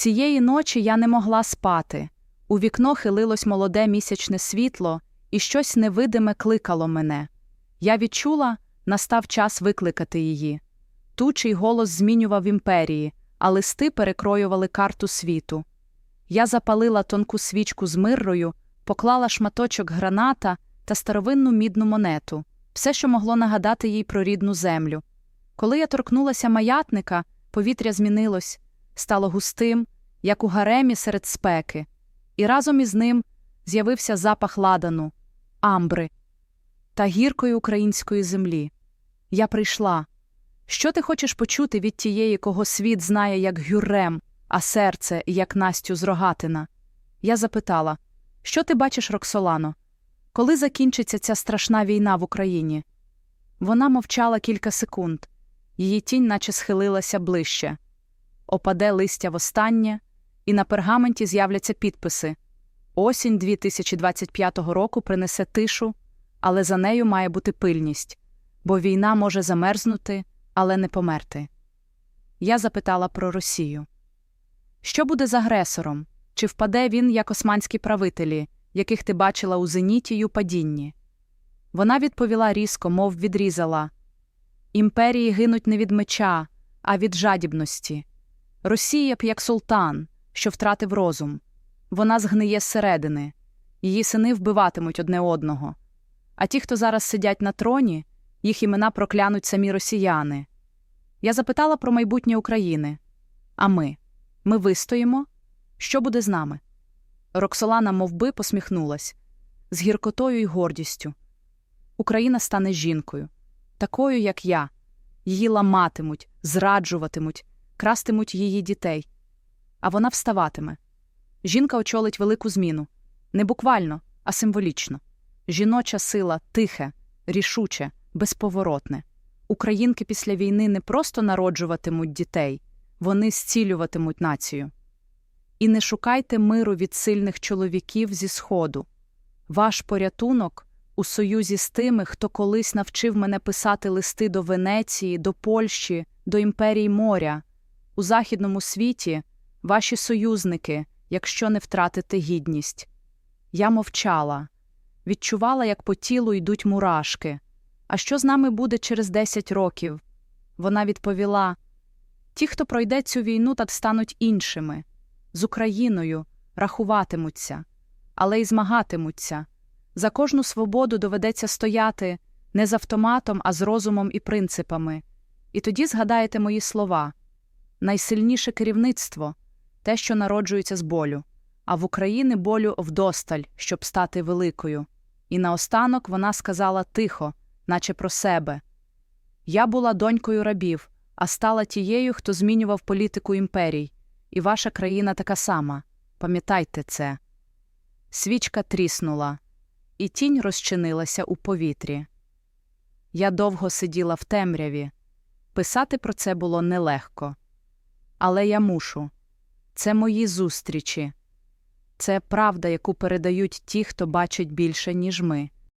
Цієї ночі я не могла спати. У вікно хилилось молоде місячне світло, і щось невидиме кликало мене. Я відчула, настав час викликати її. Тучий голос змінював імперії, а листи перекроювали карту світу. Я запалила тонку свічку з миррою, поклала шматочок граната та старовинну мідну монету, все, що могло нагадати їй про рідну землю. Коли я торкнулася маятника, повітря змінилось, стало густим, як у гаремі серед спеки, і разом із ним з'явився запах ладану, амбри та гіркої української землі. Я прийшла. Що ти хочеш почути від тієї, кого світ знає як Гюррем, а серце як Настю з Рогатина? Я запитала, що ти бачиш, Роксолано? Коли закінчиться ця страшна війна в Україні? Вона мовчала кілька секунд, її тінь наче схилилася ближче. Опаде листя востаннє, і на пергаменті з'являться підписи. Осінь 2025 року принесе тишу, але за нею має бути пильність, бо війна може замерзнути, але не померти. Я запитала про Росію. Що буде з агресором? Чи впаде він, як османські правителі, яких ти бачила у зеніті й у падінні? Вона відповіла різко, мов відрізала Імперії гинуть не від меча, а від жадібності. Росія б як султан, що втратив розум. Вона згниє зсередини, її сини вбиватимуть одне одного. А ті, хто зараз сидять на троні, їх імена проклянуть самі росіяни. Я запитала про майбутнє України. А ми? Ми вистоїмо? Що буде з нами? Роксолана мовби посміхнулась з гіркотою й гордістю. Україна стане жінкою, такою, як я. Її ламатимуть, зраджуватимуть, крастимуть її дітей. А вона вставатиме. Жінка очолить велику зміну не буквально, а символічно. Жіноча сила тихе, рішуче, безповоротне. Українки після війни не просто народжуватимуть дітей, вони зцілюватимуть націю. І не шукайте миру від сильних чоловіків зі Сходу. Ваш порятунок у союзі з тими, хто колись навчив мене писати листи до Венеції, до Польщі, до імперії моря. У західному світі ваші союзники, якщо не втратите гідність. Я мовчала, відчувала, як по тілу йдуть мурашки. А що з нами буде через 10 років? Вона відповіла: ті, хто пройде цю війну, та стануть іншими, з Україною рахуватимуться, але й змагатимуться. За кожну свободу доведеться стояти не з автоматом, а з розумом і принципами. І тоді згадаєте мої слова найсильніше керівництво те, що народжується з болю, а в Україні болю вдосталь, щоб стати великою. І наостанок вона сказала тихо, наче про себе Я була донькою рабів, а стала тією, хто змінював політику імперій, і ваша країна така сама. Пам'ятайте це. Свічка тріснула, і тінь розчинилася у повітрі. Я довго сиділа в темряві. Писати про це було нелегко. Але я мушу. Це мої зустрічі. Це правда, яку передають ті, хто бачить більше, ніж ми.